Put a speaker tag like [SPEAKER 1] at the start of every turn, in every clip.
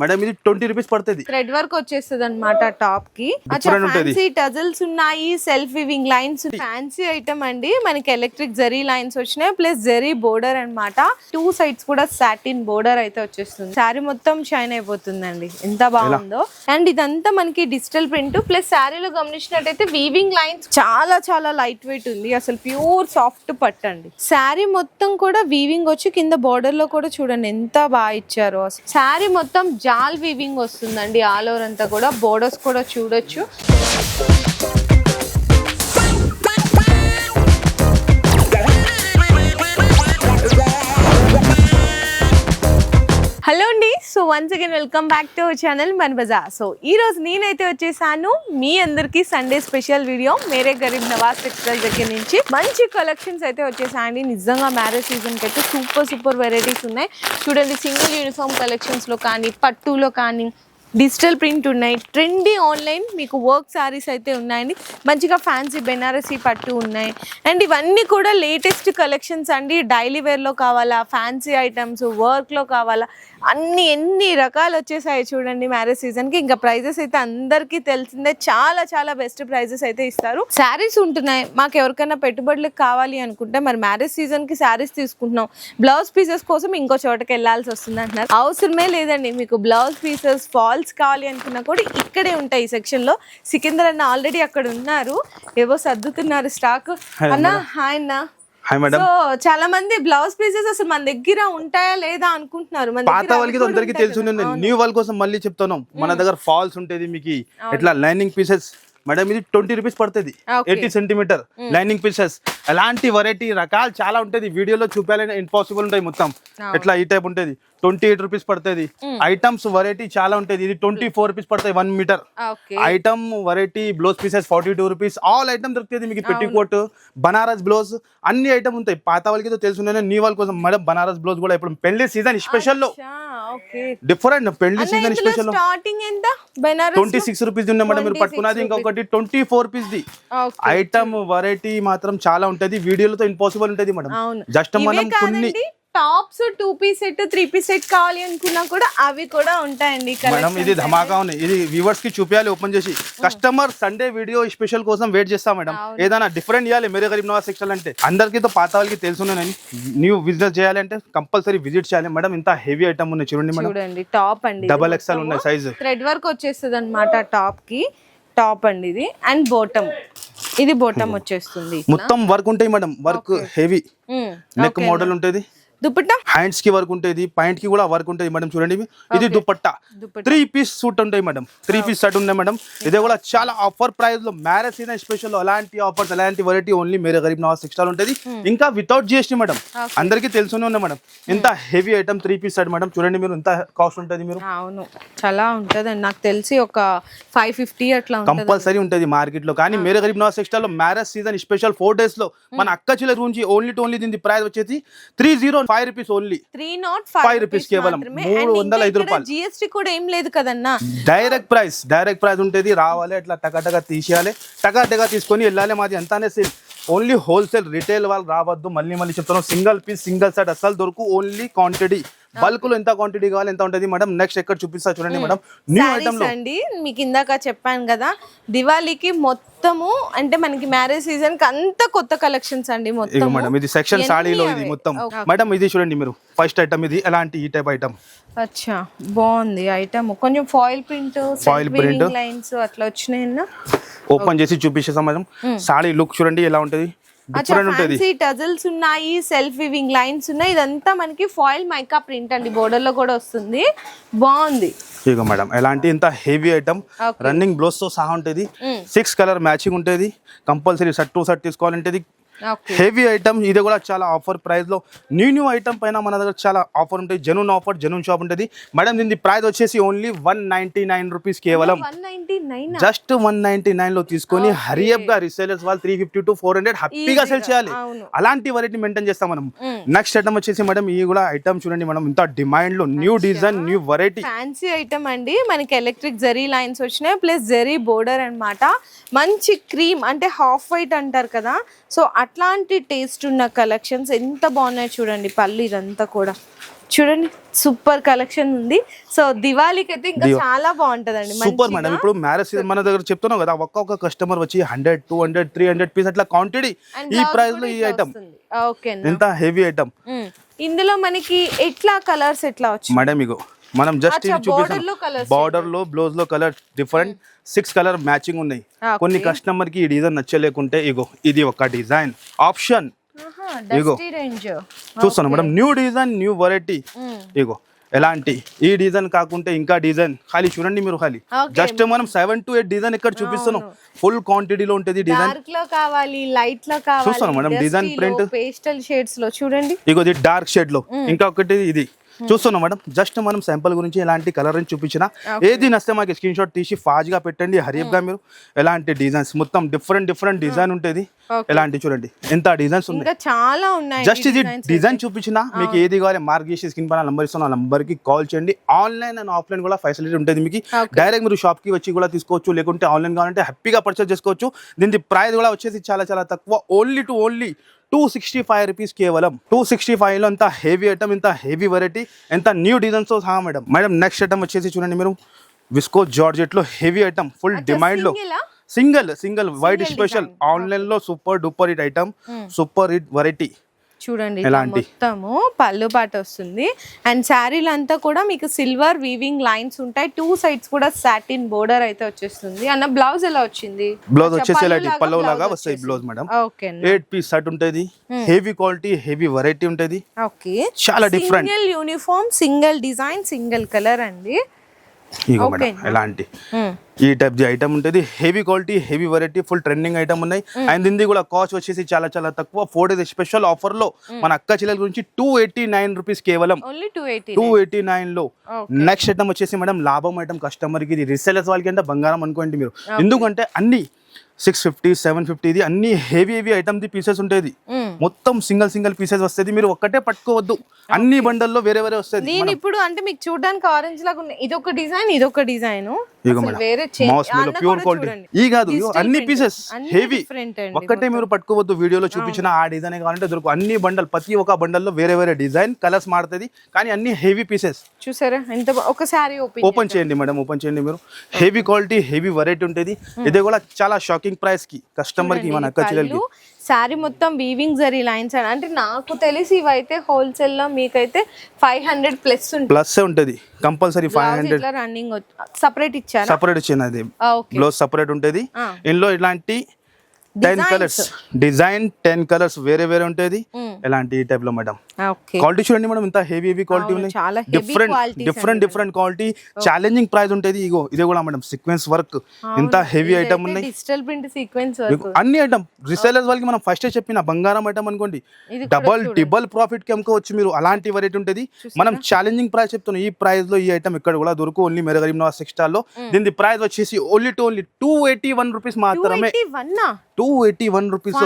[SPEAKER 1] Madam ఇది twenty rupees పడుతుంది.
[SPEAKER 2] Thread work వచ్చేస్తుంది అనమాట
[SPEAKER 1] టాప్కి.
[SPEAKER 2] ఫ్యాన్సీ టజల్స్ ఉన్నాయి self weaving lines fancy item అండి. మనకి ఎలక్ట్రిక్ జరీ లైన్స్ వచ్చినాయి ప్లస్ జరీ బోర్డర్ అన్నమాట. టూ సైడ్స్ కూడా సాటిన్ బోర్డర్ అయితే వచ్చేస్తుంది. శారీ మొత్తం షైన్ అయిపోతుందండి. ఎంత బాగుందో. అండ్ ఇదంతా మనకి డిజిటల్ ప్రింట్ ప్లస్ శారీలో గమనించినట్టయితే వీవింగ్ లైన్స్ చాలా చాలా లైట్ వెయిట్ ఉంది. అసలు ప్యూర్ సాఫ్ట్ పట్టు అండి. శారీ మొత్తం కూడా వీవింగ్ వచ్చి కింద బోర్డర్లో కూడా చూడండి ఎంత బాగా ఇచ్చారో. అసలు శారీ మొత్తం జాల్ వీవింగ్ వస్తుందండి ఆల్ ఓవర్ అంతా కూడా. బోర్డర్స్ కూడా చూడొచ్చు. Hello so once again welcome back to our channel Mann Bazar so ఈ రోజు నేనైతే వచ్చేసాను మీ అందరికీ Sunday special video Mere Garib Nawaz textile దగ్గర నుంచి. మంచి కలెక్షన్స్ అయితే వచ్చేసాయండి. నిజంగా మ్యారేజ్ సీజన్కి అయితే సూపర్ సూపర్ వెరైటీస్ ఉన్నాయి. చూడండి సింగిల్ యూనిఫామ్ కలెక్షన్స్లో కానీ పట్టులో కానీ డిజిటల్ ప్రింట్ ఉన్నాయి. ట్రెండీ ఆన్లైన్ మీకు వర్క్ శారీస్ అయితే ఉన్నాయండి. మంచిగా ఫ్యాన్సీ బెనారసీ పట్టు ఉన్నాయి. అండ్ ఇవన్నీ కూడా లేటెస్ట్ కలెక్షన్స్ అండి. డైలీ వేర్లో కావాలా ఫ్యాన్సీ ఐటమ్స్ వర్క్లో కావాలా అన్ని ఎన్ని రకాలు వచ్చేసాయి చూడండి మ్యారేజ్ సీజన్కి ఇంకా ప్రైజెస్ అయితే అందరికీ తెలిసిందే. చాలా చాలా బెస్ట్ ప్రైజెస్ అయితే ఇస్తారు. శారీస్ ఉంటున్నాయి. మాకు ఎవరికైనా పెట్టుబడులకు కావాలి అనుకుంటే మరి మ్యారేజ్ సీజన్కి శారీస్ తీసుకుంటున్నాం. బ్లౌజ్ పీసెస్ కోసం ఇంకో చోటకి వెళ్ళాల్సి వస్తుంది అంటున్నారు. అవసరమే లేదండి. మీకు బ్లౌజ్ పీసెస్ ఫాల్స్ కావాలి అనుకున్నా కూడా ఇక్కడే ఉంటాయి ఈ సెక్షన్లో సికిందర్ అన్న ఆల్రెడీ అక్కడ ఉన్నారు. ఏవో సర్దుతున్నారు స్టాక్. అన్న హాయ్ అన్న. సో చాలా మంది బ్లౌజ్ పీసెస్ అసలు మన దగ్గర ఉంటాయా లేదా అనుకుంటున్నారు?
[SPEAKER 1] పాత వాళ్ళకి అందరికీ తెలిసి న్యూ వాళ్ళ కోసం మళ్ళీ చెప్తాను మన దగ్గర ఫాల్స్ ఉంటుంది మీకు ఇట్లా లైనింగ్ పీసెస్ మేడం ఇది ట్వంటీ రూపీస్ పడుతుంది. Eighty centimetre. లైనింగ్ పీసెస్ అలాంటి వెరైటీ రకాలు చాలా ఉంటుంది వీడియోలో చూపాలని ఇంపాసిబుల్ ఉంటాయి మొత్తం. ఎట్లా ఈ టైప్ ఉంటుంది? ట్వంటీ ఎయిట్ రూపీస్ పడుతుంది ఐటమ్స్ వెరైటీ చాలా ఉంటుంది ఇది ట్వంటీ ఫోర్ రూపీస్ పడుతుంది one metre item variety blouse pieces forty two rupees all item దొరుకుతుంది మీకు పెట్టి కోట్ బనారస్ బ్లౌజ్ అన్ని ఐటమ్ ఉంటాయి. పాత వాళ్ళకి తెలుసు నీ వాళ్ళ కోసం. మేడం బనారస్ బ్లౌజ్ కూడా ఇప్పుడు పెళ్ళి సీజన్ స్పెషల్లో
[SPEAKER 2] ఓకే
[SPEAKER 1] డిఫరెంట్ పెళ్ళి సీజన్ స్పెషల్
[SPEAKER 2] స్టార్టింగ్ ఎంత? బెనారస్
[SPEAKER 1] ట్వంటీ సిక్స్ రూపీస్ ఉన్నాయి మేడం మీరు
[SPEAKER 2] 26
[SPEAKER 1] పట్టుకున్నది ఇంకొకటి twenty four rupees the item variety మాత్రం చాలా ఉంటది. వీడియోలతో ఇంపాసిబుల్ ఉంటది మేడం. జస్ట్ మనం కొన్ని
[SPEAKER 2] tops two piece set three piece set కావాలి అనుకున్నా కూడా అవి కూడా ఉంటాయండి
[SPEAKER 1] మేడం ఇది. ధమాకా ఉంది ఇది వ్యూవర్స్కి చూపించాలి ఓపెన్ చేసి. కస్టమర్ సండే వీడియో స్పెషల్ కోసం వెయిట్ చేస్తా మేడం. ఏదైనా డిఫరెంట్ ఇవ్వాలి మేరే గరీబ్ నవాజ్ సెక్షన్ అంటే. అందరికీ తో పాత వాళ్ళకి తెలుసున్నానని న్యూ బిజినెస్ చేయాలంటే కంపల్సరీ విజిట్ చేయాలి. మేడం ఇంత హెవీ ఐటమ్ ఉన్నాయి చూడండి మేడం.
[SPEAKER 2] చూడండి టాప్ అండి
[SPEAKER 1] డబల్ ఎక్స్ఎల్ ఉన్నాయి సైజ్
[SPEAKER 2] థ్రెడ్ వర్క్ వచ్చేస్తుంది అనమాట టాప్కి. టాప్ అండి ఇది. అండ్ బోటమ్ ఇది బోటమ్ వచ్చేస్తుంది
[SPEAKER 1] మొత్తం వర్క్ ఉంటాయి madam. Work heavy. Neck model ఉంటుంది.
[SPEAKER 2] దుపట్టా
[SPEAKER 1] హ్యాండ్స్కి వర్క్ ఉంటుంది పాయింట్కి కూడా వర్క్ ఉంటుంది మేడం చూడండి. ఇది దుపట్టా. త్రీ పీస్ సూట్ ఉంటాయి మేడం త్రీ పీస్ సెట్ ఉన్నాయి మేడం ఇది కూడా చాలా ఆఫర్ ప్రైస్లో మ్యారేజ్ సీజన్ స్పెషల్ అలాంటి ఆఫర్స్ అలాంటి వెరైటీ ఓన్లీ మేరే గరీబ్ నవాజ్ సిక్స్టాల్ ఉంటుంది. ఇంకా వితౌట్ జిఎస్టీ మేడం అందరికీ తెలుసునే ఉన్నాయి మేడం ఇంత heavy item three piece set madam చూడండి మీరు ఎంత కాస్ట్ ఉంటుంది మీరు.
[SPEAKER 2] అవును. చాలా ఉంటదండి. నాకు తెలిసి ఒక ఫైవ్ ఫిఫ్టీ అట్లా ఉంటుంది.
[SPEAKER 1] కంపల్సరీ ఉంటుంది మార్కెట్లో. కానీ మేరే గరీబ్ నవాజ్ సిక్స్టాల్లో మ్యారేజ్ సీజన్ స్పెషల్ ఫోర్ డేస్లో మన అక్క చిల్లర నుంచి ఓన్లీ ఓన్లీ దీని ప్రైస్ వచ్చేసి three zero five rupees only
[SPEAKER 2] three nought five rupees
[SPEAKER 1] కేవలం. మూడు వందల ఐదు రూపాయలు.
[SPEAKER 2] జిఎస్టీ కూడా ఏం లేదు కదన్నా.
[SPEAKER 1] డైరెక్ట్ ప్రైస్ డైరెక్ట్ ప్రైస్ ఉంటుంది రావాలి అట్లా టకాటగా తీసేయాలి. టకాటగా తీసుకొని వెళ్ళాలి మాది అంతానే సేల్ ఓన్లీ హోల్సేల్ రిటైల్ వాళ్ళు రావద్దు. మళ్ళీ మళ్ళీ చెప్తున్నాం సింగిల్ పీస్ సింగిల్ సెట్ అసలు దొరకు ఓన్లీ క్వాంటిటీ బల్క్లో ఎంత క్వాంటిటీ కావాలి ఎంత ఉంటుంది? మేడం నెక్స్ట్ ఎక్కడ చూపిస్తా చూడండి మేడం. న్యూ ఐటమ్
[SPEAKER 2] అండి మీకు ఇందాక చెప్పాను కదా దివాళీకి మొత్తము అంటే మనకి మ్యారేజ్ సీజన్కి అంత కొత్త కలెక్షన్స్ అండి మొత్తం
[SPEAKER 1] మేడం ఇది సెక్షన్ సాడీలో ఇది? మొత్తం. మేడం ఇది చూడండి మీరు ఫస్ట్ ఐటమ్ ఇది ఎలాంటి ఈ టైప్ ఐటమ్
[SPEAKER 2] అచ్చా బాగుంది ఐటమ్ కొంచెం foil print
[SPEAKER 1] Foil print.
[SPEAKER 2] Lines అట్లా వచ్చినాయన్నా?
[SPEAKER 1] ఓపెన్ చేసి చూపించేస్తాం మేడం. సాడీ లుక్ చూడండి ఎలా ఉంటుంది?
[SPEAKER 2] ఫ్యాన్సీ టజల్స్ ఉన్నాయి సెల్ఫ్ వివింగ్ లైన్స్ ఉన్నాయి. ఇదంతా మనకి ఫాయిల్ మైకా ప్రింట్ అండి. బోర్డర్లో కూడా వస్తుంది. బాగుంది.
[SPEAKER 1] మేడం ఎలాంటి ఇంత హెవీ ఐటమ్. రన్నింగ్ బ్లౌజ్తో సహా ఉంటుంది. సిక్స్ కలర్ మ్యాచింగ్ ఉంటుంది. కంపల్సరీ షర్ట్ టు షర్ట్ తీసుకోవాలంటే హెవీ ఐటమ్ ఇది కూడా చాలా ఆఫర్ ప్రైస్లో. న్యూ న్యూ ఐటమ్ పైన మన దగ్గర చాలా ఆఫర్ ఉంటాయి. జెనూన్ ఆఫర్ జెనూన్ షాప్ ఉంటుంది. మేడం దీని ప్రైస్ వచ్చేసి only one ninety nine rupees కేవలం. జస్ట్ వన్ నైన్టీ నైన్లో తీసుకొని హరియప్గా రిసేలర్స్ వాళ్ళు three fifty to four hundred హ్యాపీగా సెల్ చేయాలి. అలాంటి వెరైటీ మెయింటైన్ చేస్తాం మనం. నెక్స్ట్ ఐటమ్ వచ్చేసి మేడం ఈ కూడా ఐటమ్ చూడండి మనం ఇంత డిమాండ్లో new design new variety
[SPEAKER 2] fancy item అండి. మనకి ఎలక్ట్రిక్ జరీ లైన్స్ వచ్చినాయి ప్లస్ జరీ బోర్డర్ అన్నమాట. మంచి క్రీమ్ అంటే హాఫ్ వైట్ అంటారు కదా. సో అట్లాంటి టేస్ట్ ఉన్న కలెక్షన్స్ ఎంత బాగున్నాయి చూడండి పళ్ళు ఇదంతా కూడా. చూడండి సూపర్ కలెక్షన్ ఉంది. సో దివాళీకి అయితే ఇంకా చాలా బాగుంటదండి
[SPEAKER 1] సూపర్ మేడం ఇప్పుడు మ్యారేజ్ సీజన్ మన దగ్గర చెప్తున్నాం కదా ఒక్కొక్క కస్టమర్ వచ్చి hundred two hundred three hundred piece అట్లా క్వాంటిటీ ఈ ప్రైస్లో ఈ ఐటమ్
[SPEAKER 2] ఓకే
[SPEAKER 1] ఎంత హెవీ ఐటమ్
[SPEAKER 2] ఇందులో మనకి ఎట్లా కలర్స్ ఎట్లా వచ్చి
[SPEAKER 1] మేడం ఇగో. మనం జస్ట్
[SPEAKER 2] అచ్చా,
[SPEAKER 1] ఇది
[SPEAKER 2] border లో
[SPEAKER 1] చూపిస్తాం బార్డర్లో బ్లౌజ్లో colour different six colour matching ఉన్నాయి. కొన్ని కస్టమర్కి ఈ డిజైన్ నచ్చలేకుంటే ఇగో ఇది ఒక డిజైన్ ఆప్షన్ ఇగో. చూస్తాను madam. New design new variety ఇగో ఎలాంటి? ఈ డిజైన్ కాకుంటే ఇంకా డిజైన్ ఖాళీ చూడండి మీరు ఖాళీ. జస్ట్ మనం సెవెన్ టు ఎయిట్ డిజైన్ ఇక్కడ చూపిస్తున్నాం? ఫుల్ క్వాంటిటీలో ఉంటుంది
[SPEAKER 2] డిజైన్లో కావాలి లైట్లో కావాలి
[SPEAKER 1] చూస్తాను మేడం, design print.
[SPEAKER 2] పేస్టల్ షేడ్స్లో. చూడండి.
[SPEAKER 1] ఇగో ఇది డార్క్ షేడ్లో. ఇంకా ఒకటి ఇది. చూస్తున్నాం మేడం. జస్ట్ మనం శాంపుల్ గురించి ఎలాంటి కలర్ అని చూపించిన ఏది నస్తే మాకు స్క్రీన్ షాట్ తీసి ఫాస్ట్గా పెట్టండి హరియప్గా మీరు ఎలాంటి డిజైన్స్ మొత్తం డిఫరెంట్ డిఫరెంట్ డిజైన్ ఉంటుంది. ఎలాంటి చూడండి. ఎంత డిజైన్స్ ఉన్నాయి?
[SPEAKER 2] చాలా ఉన్నాయి
[SPEAKER 1] జస్ట్ ఇది డిజైన్ చూపించిన మీకు ఏది కావాలి మార్క్ చేసి స్క్రీన్ పైన నంబర్ ఇస్తున్న నంబర్కి కాల్ చేయండి. ఆన్లైన్ అండ్ ఆఫ్లైన్ కూడా ఫెసిలిటీ ఉంటుంది మీకు. డైరెక్ట్ మీరు షాప్కి వచ్చి కూడా తీసుకోవచ్చు లేకుంటే ఆన్లైన్ కావాలంటే హ్యాపీగా పర్చేస్ చేసుకోవచ్చు. దీని ప్రైస్ కూడా వచ్చేసి చాలా చాలా తక్కువ. Only to only two sixty five rupees కేవలం. టూ సిక్స్టీ ఫైవ్లో ఎంత హెవీ ఐటమ్ ఇంత హెవీ వెరైటీ ఎంత న్యూ డిజైన్స్తో సహా మేడం మేడం నెక్స్ట్ ఐటమ్ వచ్చేసి చూడండి మీరు. విస్కో జార్జెట్లో హెవీ ఐటమ్ ఫుల్ డిమాండ్లో.
[SPEAKER 2] single ఆ?
[SPEAKER 1] సింగిల్ సింగిల్ వైట్ స్పెషల్ ఆన్లైన్లో super duper hit item super hit variety
[SPEAKER 2] చూడండి? మొత్తము పళ్ళు పాట వస్తుంది. అండ్ శారీలు అంతా కూడా మీకు సిల్వర్ వీవింగ్ లైన్స్ ఉంటాయి. టూ సైడ్స్ కూడా సాటిన్ బోర్డర్ అయితే వచ్చేస్తుంది. అన్న బ్లౌజ్ ఎలా వచ్చింది?
[SPEAKER 1] బ్లౌజ్ వచ్చేసి పల్లవ్ లాగా వస్తాయి blouse madam
[SPEAKER 2] okay
[SPEAKER 1] eight piece shirt ఉంటుంది. హెవీ క్వాలిటీ హెవీ వెరైటీ ఉంటుంది.
[SPEAKER 2] ఓకే
[SPEAKER 1] చాలా different
[SPEAKER 2] single uniform single design single colour అండి.
[SPEAKER 1] ఇగో. మేడం ఎలాంటి?
[SPEAKER 2] Hmm.
[SPEAKER 1] ఈ టైప్ ది ఐటమ్ ఉంటుంది. Heavy quality heavy variety full trending item ఉన్నాయి. అండ్ దీనిది కూడా కాస్ట్ వచ్చేసి చాలా చాలా తక్కువ. ఫోర్ డేస్ స్పెషల్ ఆఫర్లో మన అక్క చెల్లెల గురించి టూ ఎయిటీ నైన్ రూపీస్ కేవలం
[SPEAKER 2] టూ ఎయిటీ
[SPEAKER 1] నైన్లో. నెక్స్ట్ ఐటమ్ వచ్చేసి మేడం లాభం ఐటమ్ కస్టమర్కి ఇది రీసెలర్స్ వాళ్ళకి అంటే బంగారం అనుకోండి మీరు. ఎందుకంటే అన్ని సిక్స్ ఫిఫ్టీ సెవెన్ ఫిఫ్టీ ఇది అన్ని హెవీ హెవీ ఐటమ్ ది పీసెస్ ఉంటుంది మొత్తం సింగిల్ సింగిల్ పీసెస్ వస్తుంది. మీరు ఒక్కటే పట్టుకోవద్దు. అన్ని బండల్లో వేరే వేరే వస్తుంది.
[SPEAKER 2] నేను ఇప్పుడు అంటే మీకు చూడడానికి ఆరెంజ్ లాగా ఉన్నాయి. ఇది ఒక డిజైన్. ఇది ఒక డిజైన్ వేరే
[SPEAKER 1] ప్యూర్ క్వాలిటీ ఈ కాదు అన్ని పీసెస్ హెవీ ఒక్కటే మీరు పట్టుకోవద్దు. వీడియోలో చూపించిన ఆ డిజైన్ కావాలంటే దొరుకు. అన్ని బండల్ ప్రతి ఒక్క బండల్లో వేరే వేరే డిజైన్ కలర్స్ మారుతుంది. కానీ అన్ని హెవీ పీసెస్
[SPEAKER 2] చూసారా? ఎంత ఒకసారి ఓపెన్
[SPEAKER 1] ఓపెన్ చేయండి మేడం ఓపెన్ చేయండి మీరు. హెవీ క్వాలిటీ హెవీ వెరైటీ ఉంటుంది. ఇది కూడా చాలా షాకింగ్ ప్రైస్కి కస్టమర్కి మన అక్క చెల్లెలకి
[SPEAKER 2] శారీ మొత్తం వీవింగ్ జరీ లైన్స్ అంటే నాకు తెలిసి ఇవైతే హోల్సేల్లో మీకైతే ఫైవ్ హండ్రెడ్ ప్లస్
[SPEAKER 1] ప్లస్ ఉంటుంది. Compulsory five hundred
[SPEAKER 2] running separate ఇచ్చారా?
[SPEAKER 1] సపరేట్ వచ్చినది
[SPEAKER 2] ఓకే
[SPEAKER 1] బ్లౌజ్ సపరేట్ ఉంటుంది. ఇందులో ఇలాంటి ten colours design ten colours వేరే వేరే ఉంటుంది. ఎలాంటి టైప్లో మేడం క్వాలిటీ చూడండి మేడం ఇంత హెవీ హెవీ క్వాలిటీ ఉన్నాయి. Different different different quality challenging price ఉంటుంది ఇగో ఇది కూడా మేడం సీక్వెన్స్ వర్క్ ఇంత హెవీ ఐటమ్ ఉన్నాయి.
[SPEAKER 2] డిజిటల్ ప్రింట్ సీక్వెన్స్
[SPEAKER 1] అన్ని ఐటమ్ రీసెలర్స్ వాళ్ళకి మనం ఫస్ట్ చెప్పిన బంగారం ఐటమ్ అనుకోండి డబల్ డిబల్ ప్రాఫిట్కి అమ్ముకోవచ్చు మీరు. అలాంటి వెరైటీ ఉంటుంది. మనం ఛాలెంజింగ్ ప్రైస్ చెప్తున్నాం. ఈ ప్రైస్లో ఈ ఐటమ్ ఇక్కడ కూడా దొరుకు. ఓన్లీ మెర గరీబ్ నవాజ్ టెక్స్టైల్లో. దీని ప్రైస్ వచ్చేసి only to only two eighty one rupees మాత్రమే two eighty one rupees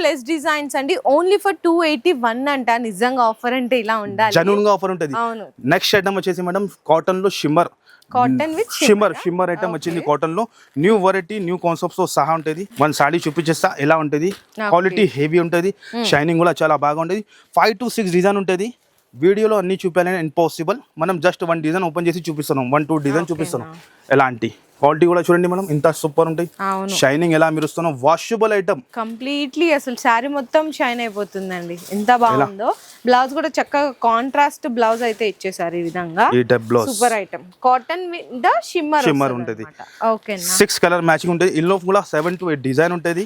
[SPEAKER 2] plus designs అండి. Only for two eighty one అంట నిజంగా ఆఫర్ అంటే ఇలా ఉండాలి.
[SPEAKER 1] జనూన్గా ఆఫర్ ఉంటుంది.
[SPEAKER 2] అవును.
[SPEAKER 1] నెక్స్ట్ ఐటమ్ వచ్చేసి మేడం కాటన్లో shimmer
[SPEAKER 2] cotton with
[SPEAKER 1] shimmer shimmer item వచ్చింది కాటన్లో. న్యూ వెరైటీ న్యూ కాన్సెప్ట్స్తో సహా ఉంటుంది. మన సాడీ చూపించేస్తా ఎలా ఉంటుంది? క్వాలిటీ హెవీ ఉంటుంది. షైనింగ్ కూడా చాలా బాగా ఉంటుంది. ఫైవ్ టు సిక్స్ డిజైన్ ఉంటుంది. వీడియోలో అన్ని చూపించాలని ఇంపాసిబుల్ మనం జస్ట్ వన్ డిజైన్ ఓపెన్ చేసి చూపిస్తున్నాం. వన్ టూ డిజైన్ చూపిస్తున్నాం. ఎలాంటి క్వాలిటీ కూడా చూడండి మనం ఇంత సూపర్ ఉంటాయి. షైనింగ్ ఎలా మెరుస్తున్నాం వాషబుల్ ఐటమ్
[SPEAKER 2] కంప్లీట్లీ అసలు శారీ మొత్తం షైన్ అయిపోతుందండి. ఎంత బాగుందో. బ్లౌజ్ కూడా చక్కగా కాంట్రాస్ట్ బ్లౌజ్ అయితే ఇచ్చేసారు ఈ విధంగా.
[SPEAKER 1] ఈ type blouse
[SPEAKER 2] super item cotton with shimmer
[SPEAKER 1] Shimmer ఉంటది.
[SPEAKER 2] ఓకేనా
[SPEAKER 1] సిక్స్ కలర్ మ్యాచింగ్ ఉంటుంది ఇందులో కూడా సెవెన్ టు ఎయిట్ డిజైన్ ఉంటుంది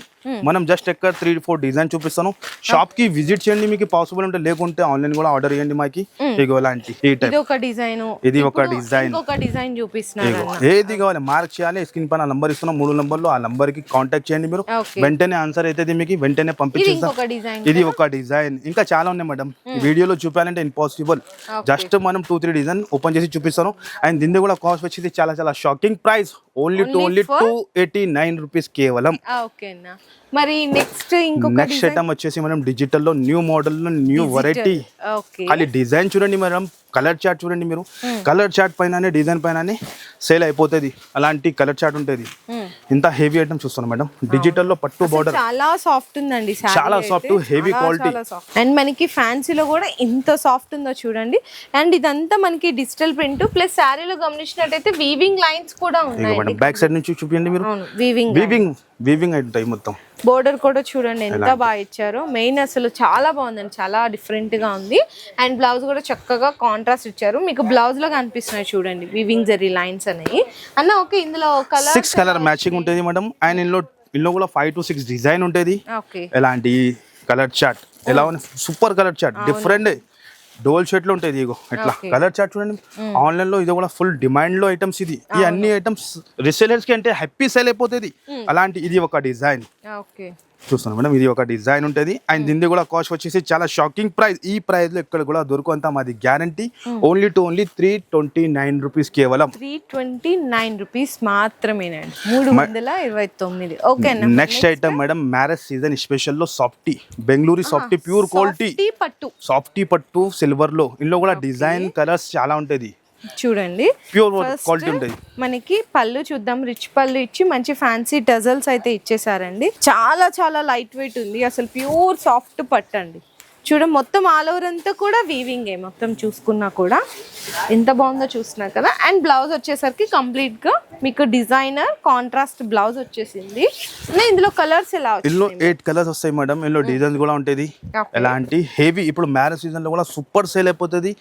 [SPEAKER 1] మనం జస్ట్ ఎక్కడ త్రీ ఫోర్ డిజైన్ చూపిస్తాను. షాప్కి విజిట్ చేయండి మీకు పాసిబుల్ ఉంటే. లేకుంటే ఆన్లైన్ కూడా ఆర్డర్ చేయండి మాకి. ఇగో ఇలాంటి ఈ టైప్
[SPEAKER 2] ఇది ఒక డిజైన్
[SPEAKER 1] ఇది ఒక design.
[SPEAKER 2] ఇంకొక డిజైన్ చూపిస్తున్నారు
[SPEAKER 1] ఇగో ఏది కావాలి? మార్క్ చేయాలి స్క్రీన్ పైన నంబర్ ఇస్తున్నాం మూడు నంబర్లు ఆ నంబర్కి కాంటాక్ట్ చేయండి మీరు. వెంటనే ఆన్సర్ అయితే మీకు వెంటనే
[SPEAKER 2] ఇది
[SPEAKER 1] పంపించేస్తాం. ఇది ఒక డిజైన్ ఇంకా చాలా ఉన్నాయి మేడం ఈ వీడియోలో చూపాలంటే ఇంపాసిబుల్ జస్ట్ మనం టూ త్రీ డిజైన్ ఓపెన్ చేసి చూపిస్తాను. అండ్ దీన్ని కూడా కాస్ట్ వచ్చేది చాలా చాలా shocking price only two only two eighty nine rupees కేవలం.
[SPEAKER 2] ఓకేనా మరి నెక్స్ట్ ఇంకొక
[SPEAKER 1] నెక్స్ట్ ఐటమ్ వచ్చేసి మనం డిజిటల్లో న్యూ మోడల్లో న్యూ వెరైటీ ఖాళీ డిజైన్ చూడండి మేడం కలర్ చార్ట్ చూడండి మీరు. కలర్ చార్ట్ పైననే డిజైన్ పైననే సేల్ అయిపోతుంది. అలాంటి కలర్ చార్ట్ ఉంటుంది. ఇంత హెవీ ఐటమ్ చూస్తున్నాం మేడం. డిజిటల్లో పట్టు బార్డర్
[SPEAKER 2] చాలా సాఫ్ట్ ఉందండి
[SPEAKER 1] చాలా quality.
[SPEAKER 2] చాలా soft. అండ్ మనకి ఫ్యాన్సీలో కూడా ఇంత సాఫ్ట్ ఉందో చూడండి. అండ్ ఇదంతా మనకి డిజిటల్ ప్రింట్ ప్లస్ శారీలో గమనించినట్టయితే వీవింగ్ లైన్స్ కూడా ఉన్నాయి
[SPEAKER 1] మేడం బ్యాక్ సైడ్ నుంచి చూపించండి మీరు.
[SPEAKER 2] అవును వీవింగ్
[SPEAKER 1] వీవింగ్ వీవింగ్ ఉంటాయి మొత్తం.
[SPEAKER 2] బోర్డర్ కూడా చూడండి ఎంత బాగా ఇచ్చారో. మెయిన్ అసలు చాలా బాగుందండి. చాలా డిఫరెంట్గా ఉంది. అండ్ బ్లౌజ్ కూడా చక్కగా కాంట్రాస్ట్ ఇచ్చారు. మీకు బ్లౌజ్లో కనిపిస్తున్నాయి చూడండి. వివింగ్ జరీ లైన్స్ అనేవి. అన్న ఓకే ఇందులో కలర్
[SPEAKER 1] సిక్స్ కలర్ మ్యాచింగ్ ఉంటుంది మేడం. అండ్ ఇందులో ఇందులో కూడా ఫైవ్ టు సిక్స్ డిజైన్ ఉంటుంది.
[SPEAKER 2] ఓకే
[SPEAKER 1] ఎలాంటి కలర్ చార్ట్ ఎలా ఉంది? సూపర్ కలర్ చార్ట్ డిఫరెంట్ డోల్ షర్ట్లో ఉంటుంది ఇగో ఇట్లా. కలర్ చార్ట్ చూడండి. ఆన్లైన్లో ఇది కూడా ఫుల్ డిమాండ్లో ఐటమ్స్ ఇది. ఈ అన్ని ఐటమ్స్ రిసేలర్స్కి అంటే హ్యాపీ సేల్ అయిపోతుంది. అలాంటి ఇది ఒక డిజైన్
[SPEAKER 2] ఓకే
[SPEAKER 1] చూస్తున్నాను మేడం. ఇది ఒక డిజైన్ ఉంటుంది. అండ్ దీన్ని కూడా కాస్ట్ వచ్చేసి చాలా షాకింగ్ ప్రైస్. ఈ ప్రైస్లో ఇక్కడ కూడా దొరకంత మాది guarantee. Only to only three twenty nine rupees కేవలం.
[SPEAKER 2] త్రీ ట్వంటీ నైన్ రూపీస్ మాత్రమేనండి మూడు వందల ఇరవై తొమ్మిది. Okay
[SPEAKER 1] next item madam marriage season స్పెషల్లో softy Bengaluru softy pure quality
[SPEAKER 2] పట్టు.
[SPEAKER 1] సాఫ్టీ పట్టు సిల్వర్లో. ఇందులో కూడా డిజైన్ కలర్స్ చాలా ఉంటుంది.
[SPEAKER 2] చూడండి.
[SPEAKER 1] ప్యూర్ క్వాలిటీ ఉంటుంది
[SPEAKER 2] మనకి పళ్ళు చూద్దాం. రిచ్ పళ్ళు ఇచ్చి మంచి ఫ్యాన్సీ టజల్స్ అయితే ఇచ్చేసారండి. చాలా చాలా లైట్ వెయిట్ ఉంది. అసలు ప్యూర్ సాఫ్ట్ పట్టు అండి చూడ మొత్తం ఆల్ ఓవర్ అంతా కూడా వీవింగే మొత్తం చూసుకున్నా కూడా. ఎంత బాగుందో చూస్తున్నారు కదా. అండ్ బ్లౌజ్ వచ్చేసరికి కంప్లీట్గా మీకు డిజైనర్ కాంట్రాస్ట్ బ్లౌజ్ వచ్చేసింది. ఇందులో కలర్స్ ఎలా
[SPEAKER 1] ఇందులో ఎయిట్ కలర్స్ వస్తాయి మేడం ఇందులో డిజైన్స్ కూడా ఉంటుంది. ఎలాంటి? హెవీ ఇప్పుడు మ్యారేజ్ సీజన్లో కూడా సూపర్ సేల్ అయిపోతుంది.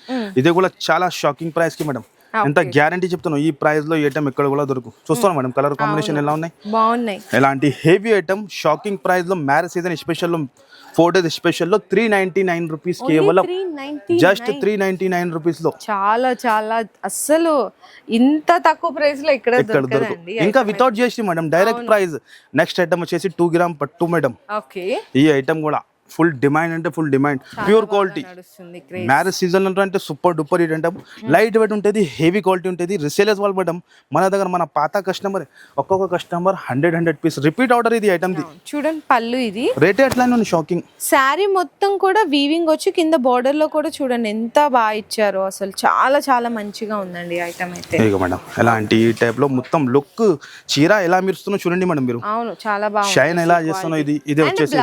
[SPEAKER 1] ఇది కూడా చాలా షాకింగ్ ప్రైస్కి మేడం ఎంత గ్యారంటీ చెప్తున్నాం ఈ ప్రైస్లో ఈ ఐటమ్ ఎక్కడ కూడా దొరుకు. చూస్తున్నాం మేడం కలర్ కాంబినేషన్ ఎలా ఉన్నాయి?
[SPEAKER 2] బాగున్నాయి.
[SPEAKER 1] ఎలాంటి హెవీ ఐటమ్ షాకింగ్ ప్రైస్లో marriage season special four days స్పెషల్లో three ninety nine rupees కేవలం జస్ట్ త్రీ నైన్టీ నైన్ రూపీస్లో.
[SPEAKER 2] చాలా చాలా అస్సలు ఇంత తక్కువ ప్రైస్లో ఇక్కడ
[SPEAKER 1] ఇక్కడ దొరుకు.
[SPEAKER 2] దొరకదండి
[SPEAKER 1] ఇంకా without GST madam direct price next item వచ్చేసి టూ గ్రామ్ పట్టు మేడం.
[SPEAKER 2] ఓకే
[SPEAKER 1] ఈ ఐటమ్ కూడా ఫుల్ డిమాండ్ అంటే full demand. Pure quality. Marriage season అంటే సూపర్ డూపర్ ఇట్ అంటే. లైట్ వెయిట్ ఉంటుంది హెవీ క్వాలిటీ ఉంటుంది. రిసేలర్స్ వాళ్ళు మేడం మన దగ్గర మన పాత కస్టమర్ ఒక్కొక్క customer hundred hundred piece repeat order ఇది ఐటమ్ది
[SPEAKER 2] చూడండి పళ్ళు ఇది.
[SPEAKER 1] రేట్ ఎట్లానే ఉంది షాకింగ్
[SPEAKER 2] శారీ మొత్తం కూడా వీవింగ్ వచ్చి కింద border లో కూడా చూడండి ఎంత బాగా ఇచ్చారో అసలు. చాలా చాలా మంచిగా ఉందండి ఐటమ్ అయితే.
[SPEAKER 1] మేడం ఎలాంటి ఈ టైప్లో మొత్తం లుక్ చీర ఎలా మిరుస్తుందో చూడండి మేడం మీరు.
[SPEAKER 2] అవును చాలా బాగుంది.
[SPEAKER 1] షైన్ ఎలా చేస్తున్నావు ఇది ఇది వచ్చేసి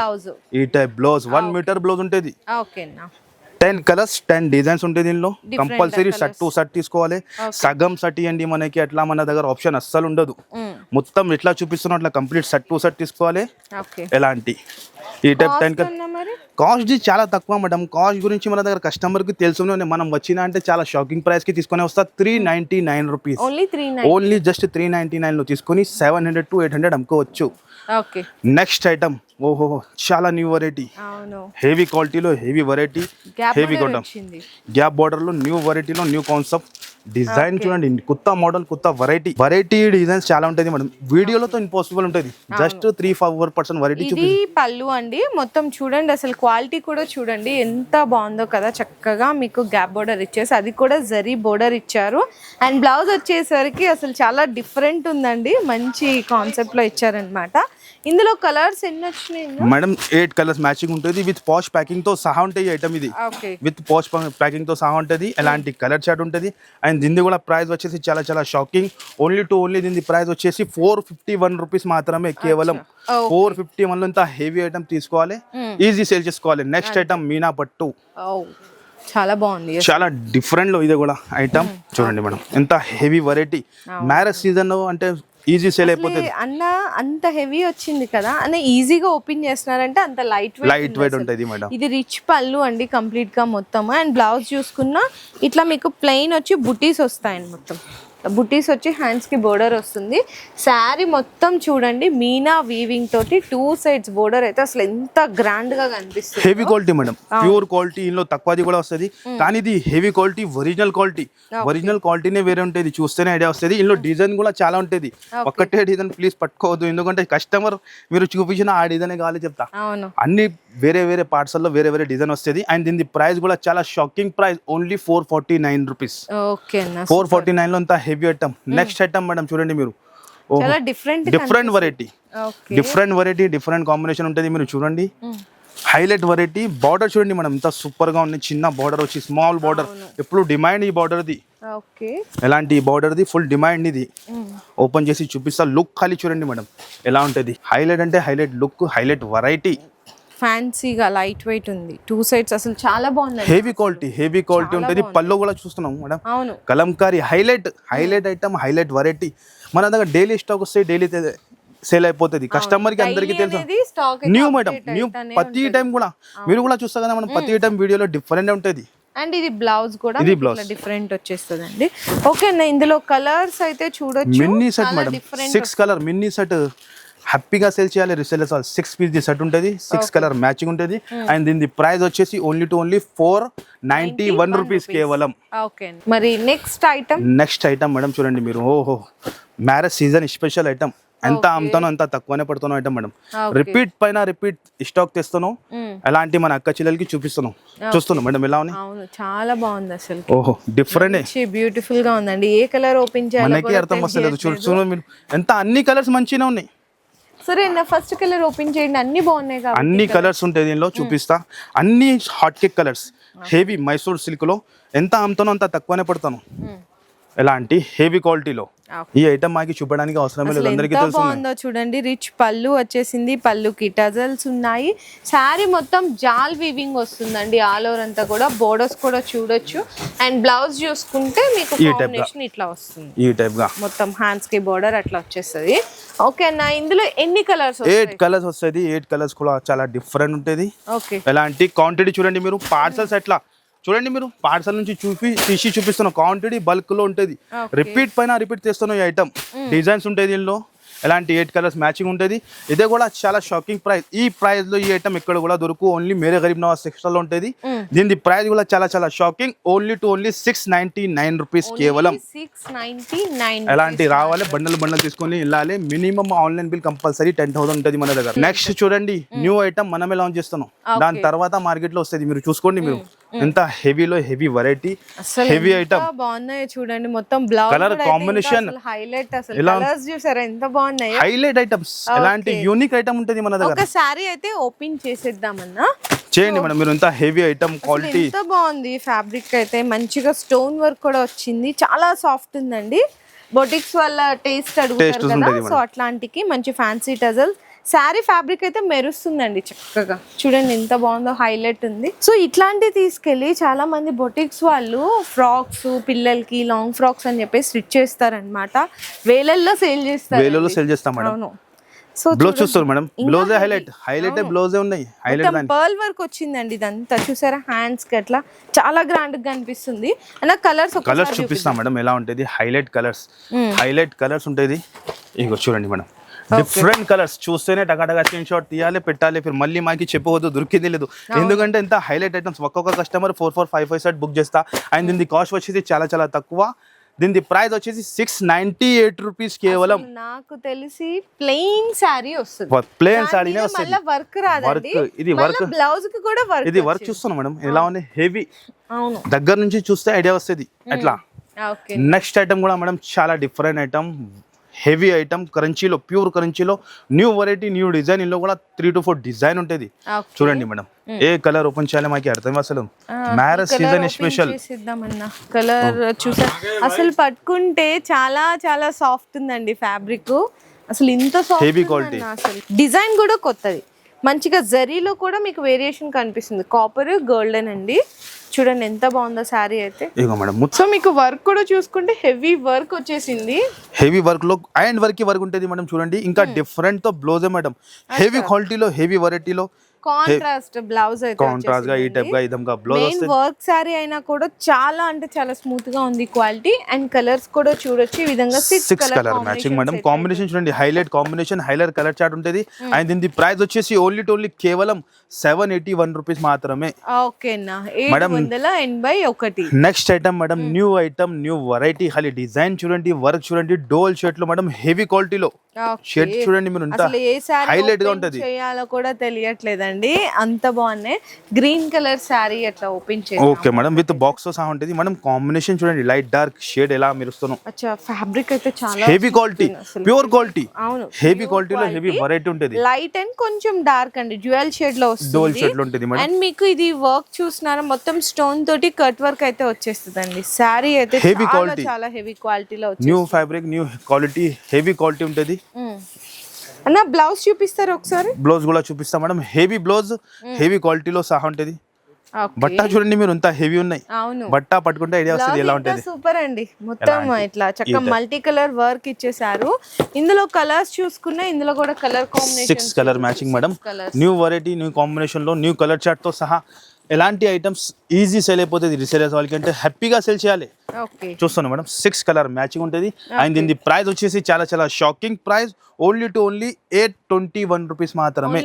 [SPEAKER 1] ఈ type blouse one metre blouse ఉంటుంది. టెన్ కలర్స్ టెన్ డిజైన్స్ ఉంటాయి దీనిలో. కంపల్సరీ. షర్ట్ టు షర్ట్ తీసుకోవాలి. సగం షర్ట్ ఇవ్వండి మనకి అట్లా మన దగ్గర ఆప్షన్ అస్సలు ఉండదు. మొత్తం ఇట్లా చూపిస్తున్నా అట్లా కంప్లీట్ షర్ట్ టు షర్ట్ తీసుకోవాలి. ఎలాంటి? ఈ టైప్ టెన్ కాస్ట్ చాలా తక్కువ మేడం కాస్ట్ గురించి మన దగ్గర కస్టమర్కి తెలుసునే మనం వచ్చిన అంటే చాలా షాకింగ్ ప్రైస్కి తీసుకొని వస్తా. Three ninety nine rupees
[SPEAKER 2] only
[SPEAKER 1] just three ninety నైన్లో తీసుకొని seven hundred to eight hundred అమ్ముకోవచ్చు. నెక్స్ట్ ఐటమ్ ఓహో చాలా న్యూ వెరైటీ హెవీ క్వాలిటీలో హెవీ వెరైటీ హెవీ కొట్టం గ్యాప్ బార్డర్లో న్యూ వెరైటీలో న్యూ కాన్సెప్ట్ డిజైన్ చూడండి కొత్త మోడల్ కొత్త వెరైటీ వెరైటీ డిజైన్స్ చాలా ఉంటుంది మేడం. వీడియోలో ఇంపాసిబుల్ ఉంటుంది. Just three four percent variety
[SPEAKER 2] ఇది పళ్ళు అండి. మొత్తం చూడండి అసలు క్వాలిటీ కూడా చూడండి. ఎంత బాగుందో కదా చక్కగా మీకు గ్యాప్ బోర్డర్ ఇచ్చేసి అది కూడా జరీ బోర్డర్ ఇచ్చారు. అండ్ బ్లౌజ్ వచ్చేసరికి అసలు చాలా డిఫరెంట్ ఉందండి. మంచి కాన్సెప్ట్లో ఇచ్చారనమాట ఇందులో కలర్స్ ఎన్ని వచ్చినాయి
[SPEAKER 1] మేడం ఎయిట్ కలర్స్ మ్యాచింగ్ ఉంటుంది. విత్ పాష్ ప్యాకింగ్తో సహా ఉంటాయి ఐటమ్ ఇది. విత్ పాష్ ప్యాకింగ్తో సహా ఉంటుంది. ఎలాంటి కలర్ చార్ట్ ఉంటుంది. అండ్ దీన్ని కూడా ప్రైస్ వచ్చేసి చాలా చాలా షాకింగ్ ఓన్లీ టు ఓన్లీ దీని ప్రైస్ వచ్చేసి ఫోర్ ఫిఫ్టీ వన్ రూపీస్ మాత్రమే కేవలం. ఫోర్ ఫిఫ్టీ వన్లో ఇంత హెవీ ఐటమ్ తీసుకోవాలి. ఈజీ సేల్ చేసుకోవాలి. నెక్స్ట్ ఐటమ్ మీనా పట్టు
[SPEAKER 2] చాలా బాగుంది.
[SPEAKER 1] చాలా డిఫరెంట్లో ఇది కూడా ఐటమ్ చూడండి మేడం. ఎంత హెవీ వెరైటీ మ్యారేజ్ సీజన్ అంటే ఈజీ సేల్ అయిపోతుంది.
[SPEAKER 2] అన్న అంత హెవీ వచ్చింది కదా అన్న ఈజీగా ఓపెన్ చేస్తున్నారంటే అంత లైట్
[SPEAKER 1] లైట్ వెయిట్ ఉంటుంది మేడం.
[SPEAKER 2] ఇది రిచ్ పళ్ళు అండి కంప్లీట్గా మొత్తం అండ్ బ్లౌజ్ చూసుకున్నా ఇట్లా మీకు ప్లెయిన్ వచ్చి బుటీస్ వస్తాయండి మొత్తం. బుటీస్ వచ్చి హ్యాండ్స్కి బోర్డర్ వస్తుంది. శారీ మొత్తం చూడండి మీనా వీవింగ్ తోటి టూ సైడ్స్ బోర్డర్ అయితే అసలు ఎంత గ్రాండ్గా కనిపిస్తుంది.
[SPEAKER 1] Heavy quality madam pure quality ఇందులో తక్కువది కూడా వస్తుంది. కానీ ఇది heavy quality original quality original క్వాలిటీనే వేరే ఉంటుంది. చూస్తేనే ఐడియా వస్తుంది. ఇందులో డిజైన్ కూడా చాలా ఉంటుంది. ఒక్కటే డిజైన్ ప్లీజ్ పట్టుకోవద్దు. ఎందుకంటే కస్టమర్ మీరు చూపించిన ఆ డిజైన్ కావాలి చెప్తా. అన్ని వేరే వేరే పార్ట్స్లో వేరే వేరే డిజైన్ వస్తుంది. అండ్ దీని ప్రైస్ కూడా చాలా shocking price only four forty nine rupees four forty నైన్లో అంత heavy item next item madam చూడండి మీరు.
[SPEAKER 2] Different
[SPEAKER 1] different variety different variety different combination ఉంటుంది మీరు చూడండి. హైలైట్ వెరైటీ బార్డర్ చూడండి మనం ఎంత సూపర్గా ఉంది. చిన్న బార్డర్ వచ్చి స్మాల్ బార్డర్ ఎప్పుడు డిమాండ్ ఈ బార్డర్ది ఎలాంటి ఈ బార్డర్ది ఫుల్ డిమాండ్ ఇది. ఓపెన్ చేసి చూపిస్తా. లుక్ ఖాళీ చూడండి మేడం ఎలా ఉంటుంది? హైలైట్ అంటే హైలైట్ లుక్ హైలైట్ వెరైటీ
[SPEAKER 2] ఫ్యాన్సీగా లైట్ వెయిట్ ఉంది. టూ సైడ్స్ అసలు చాలా బాగుంది
[SPEAKER 1] హెవీ క్వాలిటీ హెవీ క్వాలిటీ ఉంటుంది. పళ్ళు కూడా చూస్తున్నాం మేడం.
[SPEAKER 2] అవును.
[SPEAKER 1] Kalamkari highlight highlight item highlight variety మన దగ్గర డైలీ స్టాక్ వస్తే డైలీ సేల్ అయిపోతుంది. కస్టమర్కి అందరికీ తెలుసు. న్యూ మేడం న్యూ ప్రతి టైం కూడా. మీరు కూడా చూస్తారు కదా మనం ప్రతి టైం వీడియోలో డిఫరెంట్ ఉంటుంది.
[SPEAKER 2] అండ్ ఇది బ్లౌజ్ కూడా
[SPEAKER 1] ఇది blouse.
[SPEAKER 2] డిఫరెంట్ వచ్చేస్తుంది అండి ఓకే ఇందులో కలర్స్ అయితే చూడొచ్చు.
[SPEAKER 1] Mini set madam six colour mini set హ్యాపీగా సేల్ చేయాలి రిసేలర్స్ సిక్స్ పీస్ ది సెట్ ఉంటుంది సిక్స్ కలర్ మ్యాచింగ్ ఉంటుంది. అండ్ దీని ప్రైస్ వచ్చేసి only to only four ninety one rupees కేవలం.
[SPEAKER 2] మరి next item
[SPEAKER 1] next item madam చూడండి మీరు. ఓహో. మ్యారేజ్ సీజన్ స్పెషల్ ఐటమ్ ఎంత అమ్ముతానో అంత తక్కువనే పడుతానో ఐటమ్ మేడం. రిపీట్ పైన రిపీట్ స్టాక్ తెస్తాను అలాంటి మన అక్క చెల్లెలకి చూపిస్తున్నాం. చూస్తున్నాం మేడం ఎలా ఉన్నాయి?
[SPEAKER 2] చాలా బాగుంది అసలు.
[SPEAKER 1] ఓహో డిఫరెంట్
[SPEAKER 2] బ్యూటిఫుల్గా ఉందండి. ఏ కలర్ ఓపెన్ చేయాలో
[SPEAKER 1] మనకి అర్థం వస్తలేదు మీరు. ఎంత అన్ని కలర్స్ మంచిగా ఉన్నాయి.
[SPEAKER 2] సరే ఫస్ట్ కలర్ ఓపెన్ చేయండి. అన్ని బాగున్నాయి కాబట్టి
[SPEAKER 1] అన్ని కలర్స్ ఉంటాయి దీనిలో చూపిస్తా. అన్ని hot cake colours heavy Mysore సిల్క్లో. ఎంత అమ్ముతానో అంత తక్కువనే పడతాను. ఎలాంటి? హెవీ క్వాలిటీలో. ఈ ఐటమ్ మాకి చూపడానికి అవసరం లేదు. అందరికీ తెలుసు
[SPEAKER 2] బాగుందో చూడండి. రిచ్ పళ్ళు వచ్చేసింది. పళ్ళుకి టజల్స్ ఉన్నాయి. శారీ మొత్తం జాల్ వీవింగ్ వస్తుందండి. ఆల్ ఓవర్ అంతా కూడా. బోర్డర్స్ కూడా చూడొచ్చు. అండ్ బ్లౌజ్ చూసుకుంటే మీకు. కాంబినేషన్ ఇట్లా వస్తుంది.
[SPEAKER 1] ఈ టైప్గా.
[SPEAKER 2] మొత్తం హ్యాండ్స్కి బోర్డర్ అట్లా వచ్చేస్తుంది. ఓకే అన్న ఇందులో ఎన్ని కలర్స్
[SPEAKER 1] ఎయిట్ కలర్స్ వస్తుంది ఎయిట్ కలర్స్ కూడా చాలా డిఫరెంట్ ఉంటుంది.
[SPEAKER 2] ఓకే
[SPEAKER 1] ఎలాంటి క్వాంటిటీ చూడండి మీరు. పార్సల్స్ ఎట్లా? చూడండి మీరు పార్సల్ నుంచి చూపి తీసి చూపిస్తున్న క్వాంటిటీ బల్క్లో ఉంటుంది. రిపీట్ పైన రిపీట్ చేస్తున్న ఈ ఐటమ్ డిజైన్స్ ఉంటాయి దీనిలో. ఎలాంటి ఎయిట్ కలర్స్ మ్యాచింగ్ ఉంటుంది. ఇదే కూడా చాలా షాకింగ్ ప్రైస్ ఈ ప్రైస్లో ఈ ఐటమ్ ఇక్కడ కూడా దొరుకు. ఓన్లీ మేరే గరీబ్ నవాజ్ సెక్షన్లో ఉంటుంది. దీని ప్రైస్ కూడా చాలా చాలా shocking only to only six ninety nine rupees కేవలం. ఎలాంటి రావాలి? బండలు బండలు తీసుకొని వెళ్ళాలి. Minimum online bill compulsory ten thousand ఉంటుంది మన దగ్గర. నెక్స్ట్ చూడండి. న్యూ ఐటమ్ మనమే లాంచ్ చేస్తున్నాం. దాని తర్వాత మార్కెట్లో వస్తుంది. మీరు చూసుకోండి మీరు. ఎంత హెవీలో హెవీ వెరైటీ హెవీ ఐటమ్
[SPEAKER 2] బాగున్నాయో చూడండి. మొత్తం బ్లౌజ్
[SPEAKER 1] Colour combination.
[SPEAKER 2] హైలైట్ అసలు? కలర్స్ చూసారా? ఎంత బాగున్నాయో?
[SPEAKER 1] హైలైట్ ఐటమ్స్ ఎలాంటి యూనిక్ ఐటమ్ ఉంటుంది మన దగ్గర?
[SPEAKER 2] ఒక శారీ అయితే ఓపెన్ చేసేద్దామన్నా.
[SPEAKER 1] చేయండి మేడం మీరు ఎంత హెవీ ఐటమ్ క్వాలిటీ
[SPEAKER 2] ఎంత బాగుంది ఫ్యాబ్రిక్ అయితే. మంచిగా స్టోన్ వర్క్ కూడా వచ్చింది. చాలా సాఫ్ట్ ఉందండి. బొటిక్స్ వల్ల టేస్ట్ అడుగుతారు కదా. సో అట్లాంటికి మంచి ఫ్యాన్సీ టజల్ శారీ ఫ్యాబ్రిక్ అయితే మెరుస్తుందండి చక్కగా. చూడండి ఎంత బాగుందో హైలైట్ ఉంది. సో ఇట్లాంటివి తీసుకెళ్ళి చాలా మంది బొటిక్స్ వాళ్ళు ఫ్రాక్స్ పిల్లలకి లాంగ్ ఫ్రాక్స్ అని చెప్పేసి స్టిచ్ చేస్తారనమాట వేలల్లో సేల్ చేస్తారు
[SPEAKER 1] సెల్ చేస్తాం మేడం.
[SPEAKER 2] అవును. సో
[SPEAKER 1] బ్లౌజ్ చూస్తారు మేడం. బ్లౌజే హైలైట్ హైలైట్ బ్లౌజే ఉన్నాయి? హైలైట్
[SPEAKER 2] పర్ల్ వర్క్ వచ్చిందండి ఇదంతా. చూసారా? హ్యాండ్స్కి అట్లా. చాలా గ్రాండ్గా కనిపిస్తుంది అలా కలర్స్
[SPEAKER 1] కలర్స్ చూపిస్తాం మేడం. ఎలా ఉంటుంది? హైలైట్ కలర్స్ హైలైట్ కలర్స్ ఉంటుంది. ఇగో చూడండి మేడం. డిఫరెంట్ కలర్స్ చూస్తేనే టకాటగా స్క్రీన్ షాట్ తీయాలి పెట్టాలి ఫిర్ మళ్ళీ మాకి చెప్పవద్దు దొరికింది లేదు. ఎందుకంటే ఎంత హైలైట్ ఐటమ్స్ ఒక్కొక్క customer four four five five set book చేస్తా. అండ్ దీని కాస్ట్ వచ్చేసి చాలా చాలా తక్కువ. దీని ప్రైస్ వచ్చేసి సిక్స్ నైన్టీ ఎయిట్ రూపీస్ కేవలం.
[SPEAKER 2] నాకు తెలిసి ప్లెయిన్ శారీ వస్తుంది.
[SPEAKER 1] ప్లేన్ సాడీనే వస్తుంది.
[SPEAKER 2] వర్క్ రాదండి.
[SPEAKER 1] ఇది work.
[SPEAKER 2] బ్లౌజ్కి కూడా వర్క్
[SPEAKER 1] ఇది వర్క్ చూస్తున్నాం మేడం. ఎలా ఉంది? హెవీ
[SPEAKER 2] అవును.
[SPEAKER 1] దగ్గర నుంచి చూస్తే ఐడియా వస్తుంది. ఎట్లా?
[SPEAKER 2] ఓకే.
[SPEAKER 1] నెక్స్ట్ ఐటమ్ కూడా మేడం చాలా డిఫరెంట్ ఐటమ్ హెవీ ఐటమ్ కరెన్సీలో ప్యూర్ కరెన్సీలో న్యూ వెరైటీ న్యూ డిజైన్ ఇందులో కూడా త్రీ టు ఫోర్ డిజైన్ ఉంటుంది. చూడండి మేడం ఏ కలర్ ఓపెన్ చేయాలి మాకు అర్థం అసలు? మ్యారేజ్ సీజన్ స్పెషల్
[SPEAKER 2] కలర్ చూసా. అసలు పట్టుకుంటే చాలా చాలా సాఫ్ట్ ఉందండి ఫ్యాబ్రిక్ అసలు ఇంత సాఫ్ట్
[SPEAKER 1] quality.
[SPEAKER 2] అసలు. డిజైన్ కూడా కొత్తది. మంచిగా జరీలో కూడా మీకు వేరియేషన్ కనిపిస్తుంది. కాపర్ గోల్డెన్ అండి చూడండి ఎంత బాగుందో శారీ అయితే.
[SPEAKER 1] మేడం
[SPEAKER 2] సో మీకు వర్క్ కూడా చూసుకుంటే హెవీ వర్క్ వచ్చేసింది.
[SPEAKER 1] హెవీ వర్క్లో అండ్ వర్క్ వర్క్ ఉంటుంది మేడం చూడండి. ఇంకా డిఫరెంట్తో బ్లౌజే మేడం. హెవీ క్వాలిటీలో హెవీ వెరైటీలో
[SPEAKER 2] కాంట్రాస్ట్ బ్లౌజ్ అయితే
[SPEAKER 1] కాంట్రాస్ట్గా ఈ టైప్గా ఇదంగా బ్లౌజ్ వస్తుంది
[SPEAKER 2] వర్క్ శారీ అయినా కూడా చాలా అంటే చాలా స్మూత్గా ఉంది క్వాలిటీ అండ్ కలర్స్ కూడా చూడొచ్చు. ఈ విధంగా
[SPEAKER 1] six colour matching madam combination చూడండి highlight combination highlight colour chart ఉంటుంది. అండ్ దీని ప్రైస్ వచ్చేసి ఓన్లీ ఓన్లీ కేవలం సెవెన్ ఎయిటీ వన్ రూపీస్ మాత్రమే
[SPEAKER 2] ఓకేనా ఏడు వందల ఎనభై ఒకటి.
[SPEAKER 1] Next item madam new item new variety ఖాళీ డిజైన్ చూడండి వర్క్ చూడండి డోల్ షర్ట్లు మేడం హెవీ క్వాలిటీలో. షేడ్ చూడండి మీరు హైలైట్గా ఉంటది.
[SPEAKER 2] చేయాలో కూడా తెలియట్లేదండి అంత బాగున్నాయి. గ్రీన్ కలర్ శారీ అట్లా ఓపెన్ చేసి
[SPEAKER 1] ఓకే మేడం విత్ బాక్స్తో సహా ఉంటుంది మేడం కాంబినేషన్ చూడండి లైట్ డార్క్ షేడ్ ఎలా మెరుస్తున్నాం
[SPEAKER 2] అచ్చా ఫ్యాబ్రిక్ అయితే చాలా
[SPEAKER 1] హెవీ క్వాలిటీ ప్యూర్ క్వాలిటీ
[SPEAKER 2] అవును
[SPEAKER 1] హెవీ క్వాలిటీలో హెవీ వెరైటీ ఉంటుంది.
[SPEAKER 2] లైట్ అండ్ కొంచెం డార్క్ అండి. జ్యువెల్
[SPEAKER 1] షేడ్లో
[SPEAKER 2] వస్తుంది.
[SPEAKER 1] షేడ్లో ఉంటుంది మేడం
[SPEAKER 2] అండ్ మీకు ఇది వర్క్ చూసినారా మొత్తం స్టోన్ తోటి కట్ వర్క్ అయితే వచ్చేస్తుందండి. శారీ అయితే చాలా
[SPEAKER 1] quality.
[SPEAKER 2] చాలా హెవీ క్వాలిటీలో
[SPEAKER 1] new fabric new quality heavy quality ఉంటుంది.
[SPEAKER 2] అన్న బ్లౌజ్ చూపిస్తారు ఒకసారి?
[SPEAKER 1] బ్లౌజ్ కూడా చూపిస్తాం మేడం. హెవీ బ్లౌజ్ హెవీ క్వాలిటీలో సహా ఉంటుంది. బట్ట చూడండి మీరు ఇంత హెవీ ఉన్నాయి.
[SPEAKER 2] అవును.
[SPEAKER 1] బట్ట పట్టుకుంటే ఐడియా వస్తుంది ఎలా ఉంటుంది.
[SPEAKER 2] సూపర్ అండి. మొత్తం ఇట్లా చక్కగా మల్టీ కలర్ వర్క్ ఇచ్చేసారు ఇందులో కలర్స్ చూసుకున్నా ఇందులో కూడా colour combination
[SPEAKER 1] six colour matching madam new variety new కాంబినేషన్లో న్యూ కలర్ చార్ట్తో సహా ఎలాంటి ఐటమ్స్ ఈజీ సేల్ అయిపోతుంది రీసేలర్స్ వాళ్ళకి అంటే హ్యాపీగా సేల్ చేయాలి చూస్తున్నాం మేడం సిక్స్ కలర్ మ్యాచింగ్ ఉంటుంది. అండ్ దీని ప్రైస్ వచ్చేసి చాలా చాలా shocking price only two only eight twenty one rupees మాత్రమే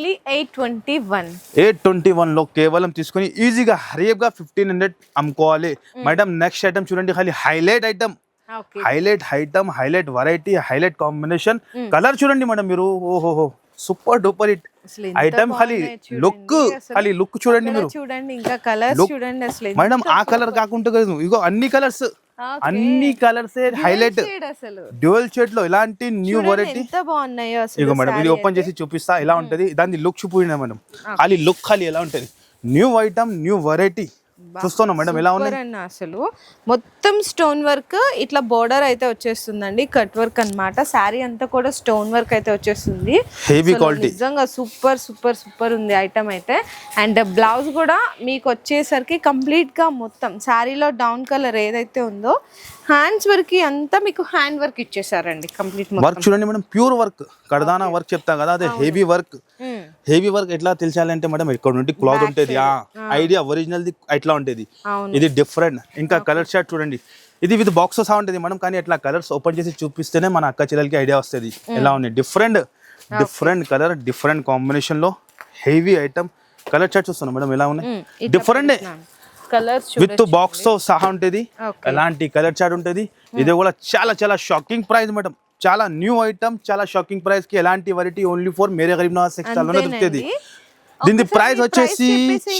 [SPEAKER 2] ఎయిట్ ట్వంటీ
[SPEAKER 1] వన్లో కేవలం తీసుకొని ఈజీగా హరియబ్గా ఫిఫ్టీన్ హండ్రెడ్ అమ్ముకోవాలి. మేడం నెక్స్ట్ ఐటమ్ చూడండి ఖాళీ highlight item highlight item highlight variety highlight combination colour చూడండి మేడం మీరు. ఓహోహో. Super duper hit. ఐటమ్ ఖాళీ. లుక్ ఖాళీ లుక్ చూడండి మీరు.
[SPEAKER 2] చూడండి ఇంకా కలర్స్. చూడండి అసలు
[SPEAKER 1] మేడం ఆ కలర్ కాకుండా కాదు ఇగో అన్ని కలర్స్. అన్ని కలర్స్ హైలైట్. డ్యూయల్ షేడ్లో ఇలాంటి న్యూ వెరైటీ ఇగో మేడం ఇది ఓపెన్ చేసి చూపిస్తా. ఎలా ఉంటది? దాని లుక్ చూపిన మేడం. ఖాళీ లుక్ ఖాళీ ఎలా ఉంటది? న్యూ ఐటమ్ న్యూ వెరైటీ చూస్తున్నాం మేడం ఎలా
[SPEAKER 2] అన్న అసలు. మొత్తం స్టోన్ వర్క్ ఇట్లా బోర్డర్ అయితే వచ్చేస్తుందండి కట్ వర్క్ అన్నమాట. శారీ అంతా కూడా స్టోన్ వర్క్ అయితే వచ్చేస్తుంది.
[SPEAKER 1] హెవీ క్వాలిటీ
[SPEAKER 2] నిజంగా సూపర్ సూపర్ సూపర్ ఉంది ఐటమ్ అయితే. అండ్ బ్లౌజ్ కూడా మీకు వచ్చేసరికి కంప్లీట్గా మొత్తం శారీలో డౌన్ కలర్ ఏదైతే ఉందో హ్యాండ్స్ వర్క్ అంతా మీకు హ్యాండ్ వర్క్ ఇచ్చేసారండి కంప్లీట్
[SPEAKER 1] వర్క్ చూడండి మేడం ప్యూర్ వర్క్. కడదానా వర్క్ చెప్తా కదా అదే హెవీ వర్క్. హెవీ వర్క్ ఎట్లా తెలిసాలంటే మేడం ఇక్కడ నుండి క్లాత్ ఉంటుంది ఐడియా ఒరిజినల్ ది ఎట్లా ఉంటుంది. ఇది డిఫరెంట్. ఇంకా కలర్ షర్ట్ చూడండి. ఇది విత్ బాక్స్ సహా ఉంటుంది మేడం కానీ అట్లా కలర్స్ ఓపెన్ చేసి చూపిస్తేనే మన అక్క చెల్లెలకి ఐడియా వస్తుంది. ఎలా ఉంది? డిఫరెంట్. డిఫరెంట్ కలర్ డిఫరెంట్ కాంబినేషన్లో హెవీ ఐటమ్. కలర్ షర్ట్ చూస్తున్నాం మేడం ఎలా ఉన్నాయి? డిఫరెంట్.
[SPEAKER 2] కలర్స్
[SPEAKER 1] విత్ బాక్స్తో సహా ఉంటుంది. ఎలాంటి కలర్ చార్ట్ ఉంటుంది? ఇది కూడా చాలా చాలా షాకింగ్ ప్రైస్ మేడం చాలా న్యూ ఐటమ్ చాలా షాకింగ్ ప్రైస్కి ఎలాంటి వెరైటీ ఓన్లీ ఫోర్ మేరే గరీబ్ నవాజ్లోనే దొరుకుతుంది. దీని ప్రైస్ వచ్చేసి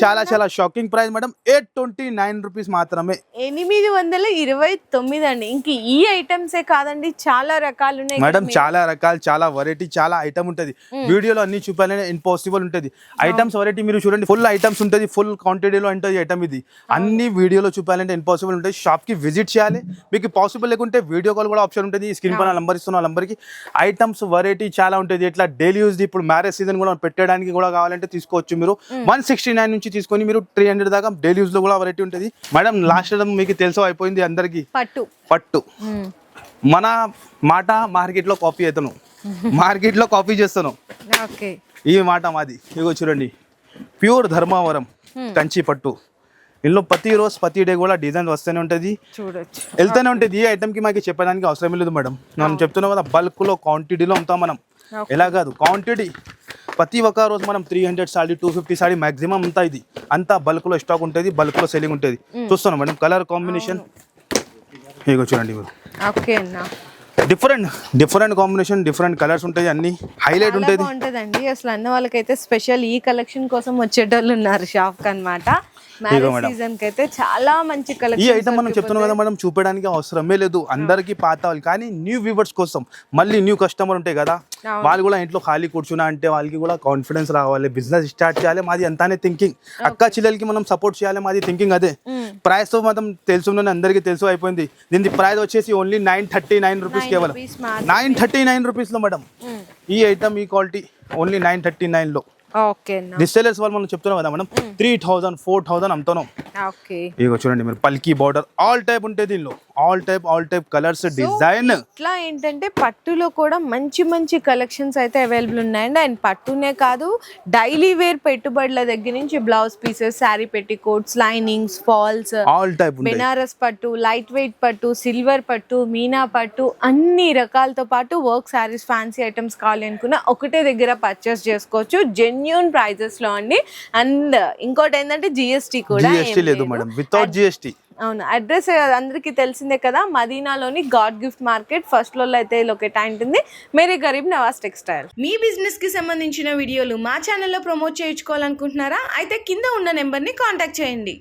[SPEAKER 1] చాలా చాలా shocking price madam eight twenty nine rupees మాత్రమే.
[SPEAKER 2] ఎనిమిది వందల ఇరవై తొమ్మిది అండి. ఇంక ఈ ఐటమ్సే కాదండి చాలా రకాలు ఉన్నాయి
[SPEAKER 1] మేడం చాలా రకాలు చాలా వెరైటీ చాలా ఐటమ్ ఉంటుంది. వీడియోలో అన్ని చూపాలని ఇంపాసిబుల్ ఉంటుంది. ఐటమ్స్ వెరైటీ మీరు చూడండి ఫుల్ ఐటమ్స్ ఉంటుంది ఫుల్ క్వాంటిటీలో ఉంటుంది ఐటమ్ ఇది. అన్ని వీడియోలో చూపాలంటే ఇంపాసిబుల్ ఉంటుంది. షాప్కి విజిట్ చేయాలి. మీకు పాసిబుల్ లేకుంటే వీడియో కాల్ కూడా ఆప్షన్ ఉంటుంది. స్క్రీన్ పైన నంబర్ ఇస్తున్న నంబర్కి ఐటమ్స్ వెరైటీ చాలా ఉంటుంది. ఇట్లా డైలీ యూజ్ ఇప్పుడు మ్యారేజ్ సీజన్ కూడా పెట్టడానికి కూడా కావాలంటే తీసుకోవచ్చు మీరు. వన్ సిక్స్టీ నైన్ నుంచి తీసుకొని మీరు త్రీ హండ్రెడ్ దాకా డైలీ యూజ్లో కూడా వెరైటీ ఉంటుంది. మేడం లాస్ట్ మీకు తెలుసు అయిపోయింది అందరికి?
[SPEAKER 2] పట్టు.
[SPEAKER 1] పట్టు. మన మాట మార్కెట్లో కాపీ అవుతాను మార్కెట్లో కాపీ చేస్తాను. ఈ మాట మాది. ఇగో చూడండి. ప్యూర్ ధర్మావరం కంచి పట్టు. ఇందులో ప్రతి రోజు ప్రతి డే కూడా డిజైన్ వస్తూనే ఉంటుంది. వెళ్తూనే ఉంటుంది. ఏ ఐటమ్కి మాకు చెప్పడానికి అవసరం లేదు మేడం మనం చెప్తున్నాం కదా బల్క్లో క్వాంటిటీలో ఉంటాం మనం. ఎలా కాదు క్వాంటిటీ ప్రతి ఒక్క రోజు మనం three hundred sari two fifty sari maximum అంతా ఇది. అంతా బల్క్లో స్టాక్ ఉంటుంది బల్క్లో సెల్లింగ్ ఉంటుంది. చూస్తున్నాం మేడం కలర్ కాంబినేషన్ ఇగో చూడండి
[SPEAKER 2] okay
[SPEAKER 1] different different combination different colours ఉంటాయి అన్ని. హైలైట్ ఉంటుంది.
[SPEAKER 2] బాగుంటదండి. అసలు అన్న వాళ్ళకైతే స్పెషల్ ఈ కలెక్షన్ కోసం వచ్చేటోళ్ళు ఉన్నారు షాప్కి అనమాట. సీజన్కి అయితే చాలా మంచి
[SPEAKER 1] ఈ ఐటమ్ మనం చెప్తున్నాం కదా మనం చూపడానికి అవసరమే లేదు. అందరికీ పాత వాళ్ళు. కానీ న్యూ వ్యూవర్స్ కోసం మళ్ళీ న్యూ కస్టమర్ ఉంటాయి కదా. వాళ్ళు కూడా ఇంట్లో ఖాళీ కూర్చున్నా అంటే వాళ్ళకి కూడా కాన్ఫిడెన్స్ రావాలి బిజినెస్ స్టార్ట్ చేయాలి మాది అంతానే థింకింగ్ అక్క చెల్లెలకి మనం సపోర్ట్ చేయాలి మాది థింకింగ్ అదే. ప్రైస్తో మాత్రం తెలుసు అందరికీ తెలుసు అయిపోయింది. దీని ప్రైస్ వచ్చేసి only nine thirty nine rupees కేవలం. నైన్ థర్టీ నైన్ రూపీస్లో మేడం ఈ ఐటమ్ ఈ క్వాలిటీ ఓన్లీ నైన్ థర్టీ
[SPEAKER 2] నైన్లో
[SPEAKER 1] డిస్టైలర్స్ వాళ్ళు మనం చెప్తున్నాం కదా మనం త్రీ థౌసండ్ ఫోర్ థౌసండ్ అమ్ముతున్నాం
[SPEAKER 2] ఓకే
[SPEAKER 1] ఇగో చూడండి మీరు పల్కీ బార్డర్ ఆల్ టైప్ ఉంటాయి దీనిలో. All type all type colours design
[SPEAKER 2] ఇట్లా ఏంటంటే పట్టులో కూడా మంచి మంచి కలెక్షన్స్ అయితే అవైలబుల్ ఉన్నాయండి. అండ్ పట్టునే కాదు డైలీ వేర్ పెట్టుబడుల దగ్గర నుంచి బ్లౌజ్ పీసెస్ శారీ పెట్టి coats linings falls
[SPEAKER 1] all type
[SPEAKER 2] Banaras పట్టు లైట్ వెయిట్ పట్టు సిల్వర్ పట్టు మీనా పట్టు అన్ని రకాలతో పాటు వర్క్ శారీస్ ఫ్యాన్సీ ఐటమ్స్ కావాలి అనుకున్న ఒకటే దగ్గర పర్చేస్ చేసుకోవచ్చు. జెన్యున్ ప్రైజెస్లో అండి. అండ్ ఇంకోటి ఏంటంటే జిఎస్టీ కూడా
[SPEAKER 1] లేదు మేడం. వితౌట్ జిఎస్టీ
[SPEAKER 2] అవును అడ్రస్ అందరికీ తెలిసిందే కదా మదీనాలోని గాడ్ గిఫ్ట్ మార్కెట్ ఫస్ట్లో అయితే లొకేట్ అయి ఉంటుంది. మేరీ గరీబ్ నవాజ్ టెక్స్టైల్. మీ బిజినెస్కి సంబంధించిన వీడియోలు మా ఛానల్లో ప్రమోట్ చేయించుకోవాలనుకుంటున్నారా? అయితే కింద ఉన్న నెంబర్ని కాంటాక్ట్ చేయండి.